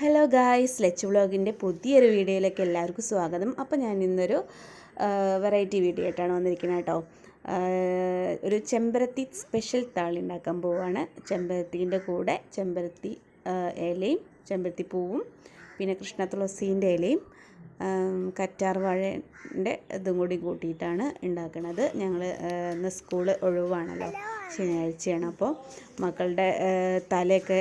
Hello guys ലച്ച് വ്ളോഗിന്റെ പുതിയൊരു വീഡിയോയിലേക്ക് എല്ലാവർക്കും സ്വാഗതം. അപ്പോൾ ഞാൻ ഇന്നൊരു വെറൈറ്റി വീഡിയോ ആയിട്ടാണ് വന്നിരിക്കുന്നത് കേട്ടോ. ഒരു ചെമ്പരത്തി സ്പെഷ്യൽ താളി ഉണ്ടാക്കാൻ പോവുകയാണ് ചെമ്പരത്തിന്റെ കൂടെ ചെമ്പരത്തി ഇലയും ചെമ്പരത്തി പൂവും പിന്നെ കൃഷ്ണ തുളസീന്റെ ഇലയും കറ്റാർ വാഴന്റെ ഇതും കൂടി കൂട്ടിയിട്ടാണ് ഉണ്ടാക്കുന്നത് ഞങ്ങൾ ഇന്ന് സ്കൂൾ ഒഴിവാണല്ലോ. ശനിയാഴ്ചയാണ്. അപ്പോൾ മക്കളുടെ തലയൊക്കെ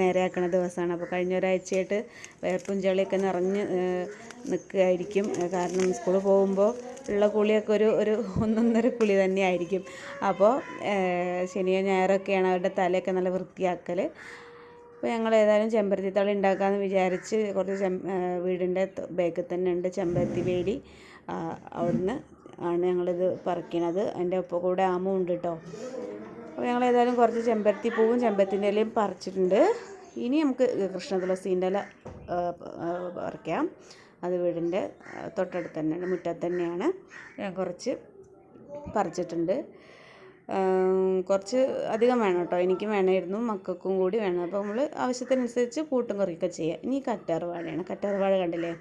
നേരെയാക്കണ ദിവസമാണ്. അപ്പോൾ കഴിഞ്ഞ ഒരാഴ്ചയായിട്ട് വേർപ്പും ചളിയൊക്കെ നിറഞ്ഞ് നിൽക്കുകയായിരിക്കും. കാരണം സ്കൂളിൽ പോകുമ്പോൾ ഉള്ള കുളിയൊക്കെ ഒരു ഒരു ഒന്നൊന്നര കുളി തന്നെയായിരിക്കും. അപ്പോൾ ശനിയോ ഞായറൊക്കെയാണ് അവരുടെ തലയൊക്കെ നല്ല വൃത്തിയാക്കൽ അപ്പോൾ ഞങ്ങൾ ഏതായാലും ചെമ്പരത്തി തളി ഉണ്ടാക്കാമെന്ന് വിചാരിച്ച് കുറച്ച് ചെം വീടിന്റെ ബാക്കിൽ തന്നെ ഉണ്ട് ചെമ്പരത്തി വേലി. അവിടുന്ന് ആണ് ഞങ്ങളിത് പറിക്കണത്. അതിന്റെ ഒപ്പം കൂടെ ആമ ഉണ്ട് കേട്ടോ അപ്പോൾ ഞങ്ങൾ ഏതായാലും കുറച്ച് ചെമ്പരത്തി പൂവും ചെമ്പരത്തിന്റെ ഇലയും പറിച്ചിട്ടുണ്ട്. ഇനി നമുക്ക് കൃഷ്ണ തുളസീന്റെ ഇല പറിക്കാം. അത് വീടിന്റെ തൊട്ടടുത്ത് തന്നെയാണ് മുറ്റത്ത് തന്നെയാണ്. ഞാൻ കുറച്ച് പറിച്ചിട്ടുണ്ട്. കുറച്ച് അധികം വേണം കേട്ടോ. എനിക്കും വേണമായിരുന്നു മക്കൾക്കും കൂടി വേണം. അപ്പോൾ നമ്മൾ ആവശ്യത്തിനനുസരിച്ച് കൂട്ടും കുറയൊക്കെ ചെയ്യാം. ഇനി കറ്റാർ വാഴയാണ് കറ്റാർ വാഴ കണ്ടില്ലേ?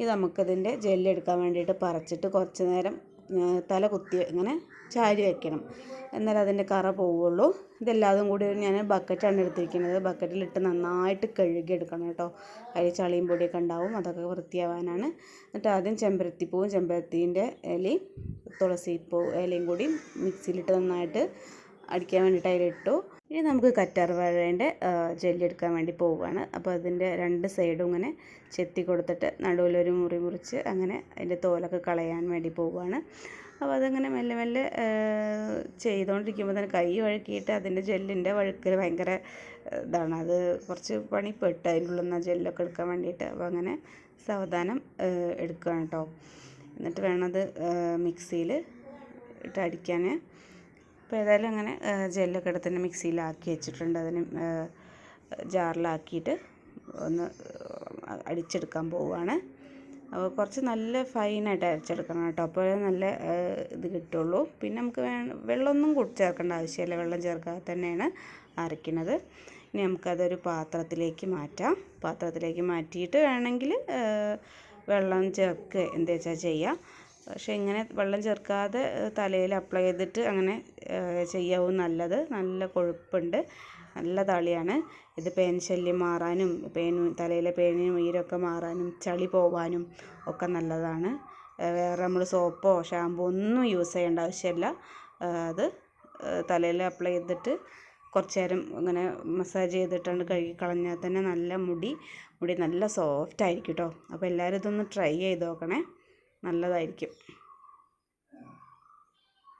ഇത് നമുക്കതിന്റെ ജെല്ലെടുക്കാൻ വേണ്ടിയിട്ട് പറിച്ചിട്ട് കുറച്ച് നേരം തല കുത്തി ഇങ്ങനെ ചാരി വയ്ക്കണം എന്നാലേ അതിന്റെ കറ പോവുള്ളൂ. ഇതെല്ലാതും കൂടി ഞാൻ ബക്കറ്റാണ് എടുത്തിരിക്കുന്നത്. ബക്കറ്റിലിട്ട് നന്നായിട്ട് കഴുകിയെടുക്കണം കേട്ടോ. അതിൽ ചളിയും പൊടിയൊക്കെ ഉണ്ടാവും അതൊക്കെ വൃത്തിയാവാനാണ്. എന്നിട്ട് ആദ്യം ചെമ്പരത്തിപ്പൂവും ചെമ്പരത്തീന്റെ ഇലയും തുളസിപ്പൂ ഇലയും കൂടി മിക്സിയിലിട്ട് നന്നായിട്ട് അടിക്കാൻ വേണ്ടിയിട്ട് അതിലിട്ടു ഇനി നമുക്ക് കറ്റാർ വാഴേന്റെ ജെല്ലെടുക്കാൻ വേണ്ടി പോവുകയാണ്. അപ്പോൾ അതിന്റെ രണ്ട് സൈഡും ഇങ്ങനെ ചെത്തി കൊടുത്തിട്ട് നടുവിലൊരു മുറി മുറിച്ച് അങ്ങനെ അതിന്റെ തോലൊക്കെ കളയാൻ വേണ്ടി പോവുകയാണ്. അപ്പോൾ അതങ്ങനെ മെല്ലെ മെല്ലെ ചെയ്തുകൊണ്ടിരിക്കുമ്പോൾ തന്നെ കൈ വഴുക്കിയിട്ട് അതിന്റെ ജെല്ലിന്റെ വഴുക്കൽ ഭയങ്കര ഇതാണ്. അത് കുറച്ച് പണിപ്പെട്ട്. ആ ജെല്ലൊക്കെ എടുക്കാൻ വേണ്ടിയിട്ട് അപ്പോൾ അങ്ങനെ സാവധാനം എടുക്കുകയാണ് കേട്ടോ എന്നിട്ട് വേണം അത് മിക്സിയിൽ ഇട്ട് അടിക്കാൻ. അപ്പോൾ ഏതായാലും അങ്ങനെ ജെല്ലൊക്കെ എടുത്ത് തന്നെ മിക്സിയിലാക്കി വെച്ചിട്ടുണ്ട്. അതിന് ജാറിലാക്കിയിട്ട് ഒന്ന് അടിച്ചെടുക്കാൻ പോവുകയാണ്. അപ്പോൾ കുറച്ച് നല്ല ഫൈനായിട്ട് അരച്ചെടുക്കണം കേട്ടോ. അപ്പോൾ നല്ല ഇത് കിട്ടുള്ളൂ. പിന്നെ നമുക്ക് വേ വെള്ളമൊന്നും ചേർക്കേണ്ട ആവശ്യമില്ല. വെള്ളം ചേർക്കാതെ തന്നെയാണ് അരയ്ക്കുന്നത്. ഇനി നമുക്കതൊരു പാത്രത്തിലേക്ക് മാറ്റാം. പാത്രത്തിലേക്ക് മാറ്റിയിട്ട് വേണമെങ്കിൽ വെള്ളം ചേർക്കുക. എന്താ വെച്ചാൽ ചെയ്യാം. പക്ഷേ ഇങ്ങനെ വെള്ളം ചേർക്കാതെ തലയിൽ അപ്ലൈ ചെയ്തിട്ട് അങ്ങനെ ചെയ്യാവും നല്ലത്. നല്ല കൊഴുപ്പുണ്ട്. നല്ല തളിയാണ്. ഇത് പേൻ ശല്യം മാറാനും പേൻ തലയിലെ പേനും ഈരൊക്കെ മാറാനും ചളി പോവാനും ഒക്കെ നല്ലതാണ്. വേറെ നമ്മൾ സോപ്പോ ഷാമ്പോ ഒന്നും യൂസ് ചെയ്യേണ്ട ആവശ്യമില്ല. അത് തലയിൽ അപ്ലൈ ചെയ്തിട്ട് കുറച്ച് നേരം ഇങ്ങനെ മസാജ് ചെയ്തിട്ടാണ് കഴുകി കളഞ്ഞാൽ തന്നെ നല്ല മുടി മുടി നല്ല സോഫ്റ്റ് ആയിരിക്കും കേട്ടോ അപ്പോൾ എല്ലാവരും ഇതൊന്ന് ട്രൈ ചെയ്ത് നോക്കണേ. നല്ലതായിരിക്കും.